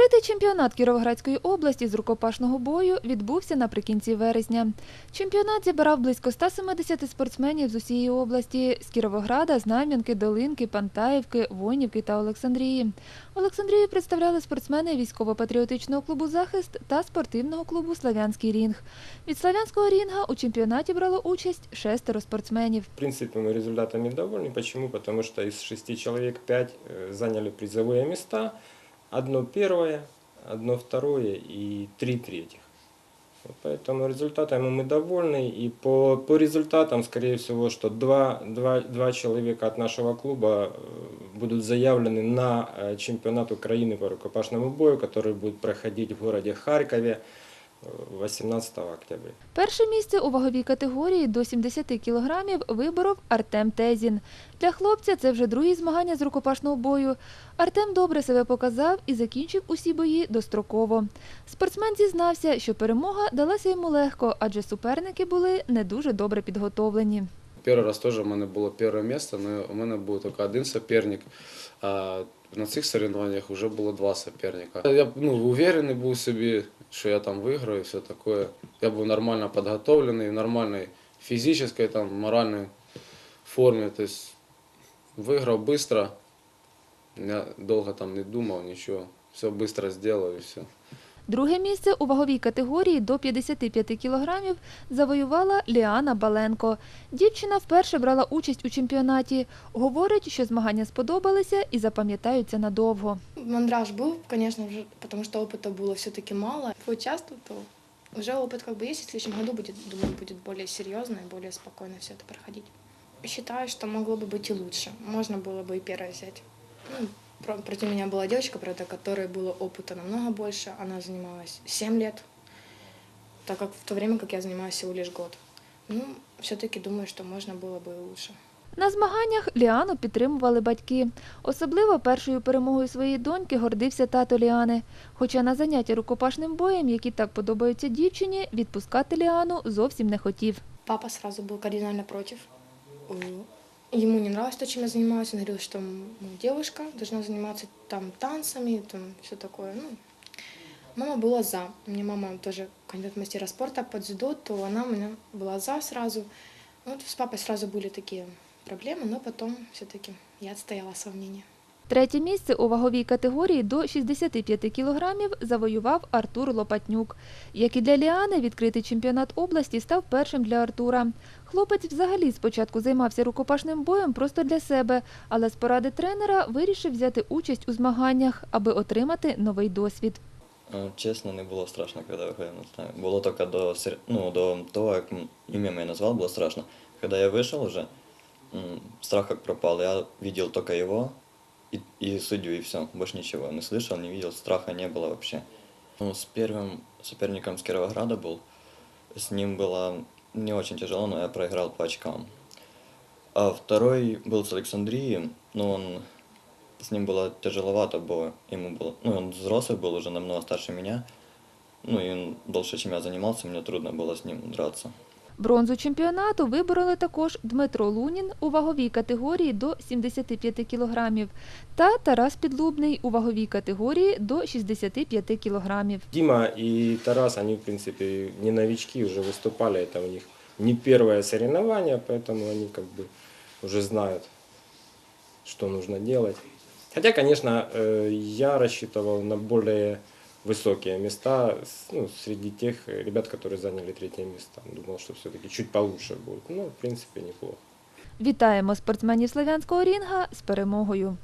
Відкритий чемпіонат Кіровоградської області з рукопашного бою відбувся наприкінці вересня. Чемпіонат зібрав близько 170 спортсменів з усієї області з Кіровограда, Знам'янки, Долинки, Пантаївки, Вонівки та Олександрії. Олександрію представляли спортсмени військово-патріотичного клубу Захист та спортивного клубу Славянський рінг. Від Славянського рінга у чемпіонаті брало участь шестеро спортсменів. В принципе, мы результатами довольны. Почему? Потому что из шести человек пять э, заняли призовые места. Одно первое, одно второе и три третьих. Вот Поэтому результатами мы довольны. И по, по результатам, скорее всего, что два, два, два человека от нашего клуба э, будут заявлены на э, чемпионат Украины по рукопашному бою, который будет проходить в городе Харькове э, 18 октября. Перше місце у ваговій категорії до 70 кілограмів виборов Артем Тезін. Для хлопця це вже другі змагання з рукопашного бою. Артем добре себе показав і закінчив усі бої достроково. Спортсмен зізнався, що перемога далася йому легко, адже суперники були не дуже добре підготовлені. Перший раз теж у мене було перше місце, але у мене був тільки один суперник. А на цих соревнованиях вже було два суперника. Я ну, уверений був собі, що я там виграю и все таке. Я був нормально підготовлений, в нормальній фізичній, там, моральній формі. Тобто виграв швидко. Я довго там не думав, нічого. Все швидко зробив і все. Друге місце у ваговій категорії до 55 кілограмів завоювала Ліана Баленко. Дівчина вперше брала участь у чемпіонаті. Говорить, що змагання сподобалися і запам'ятаються надовго. Мандраж был, конечно же, потому что опыта было все-таки мало. Поучаствовал, то уже опыт как бы есть. В следующем году будет, думаю, будет более серьезно и более спокойно все это проходить. Считаю, что могло бы быть и лучше. Можно было бы и первое взять. Ну, про- против меня была девочка, правда, которой было опыта намного больше. Она занималась 7 лет, так как в то время, как я занималась всего лишь год. Ну, все-таки думаю, что можно было бы и лучше. На змаганнях Ліану підтримували батьки. Особливо першою перемогою своєї доньки гордився тато Ліани. Хоча на заняття рукопашним боєм, які так подобаються дівчині, відпускати Ліану зовсім не хотів. Папа сразу был кардинально против. Э, Ему не нравилось то, чем я занимаюсь. Он говорил, что м, девушка должна заниматься там танцами, там все такое. Ну, мама была за. У меня мама тоже кандидат в мастера спорта по дзюдо, то она у меня была за сразу. Вот с папой сразу были такие проблемы, но потом все-таки я отстояла свое мнение. Третє місце у ваговій категорії до 65 кілограмів завоював Артур Лопатнюк. Як і для Ліани, відкритий чемпіонат області став першим для Артура. Хлопець взагалі спочатку займався рукопашним боєм просто для себе, але з поради тренера вирішив взяти участь у змаганнях, аби отримати новий досвід. Е, Чесно, не було страшно, коли виходив на сцену. Було тільки до, сер- ну, до того, як м- ім'я моє назвав, було страшно. Коли я вийшов вже, м, страх как пропал. Я видел только его и, и судью, и все. Больше ничего. Не слышал, не видел, страха не было вообще. Ну, с первым соперником с Кировограда был. С ним было не очень тяжело, но я проиграл по очкам. А второй был с Александрии, но он с ним было тяжеловато, бо ему было, ну, он взрослый был уже намного старше меня, ну, и он дольше, чем я занимался, мне трудно было с ним драться. Бронзу чемпіонату вибороли також Дмитро Лунін у ваговій категорії до 75 кілограмів та Тарас Підлубний у ваговій категорії до 65 кілограмів. Дима и Тарас, они, в принципе, не новички, уже выступали, это у них не первое соревнование, поэтому они как бы уже знают, что нужно делать. Хотя, конечно, э, я рассчитывал на более высокие места ну, среди тех ребят, которые заняли третье место. Думал, что все-таки чуть получше будет. Ну, в принципе, неплохо. Вітаємо спортсменів славянського рінга з перемогою.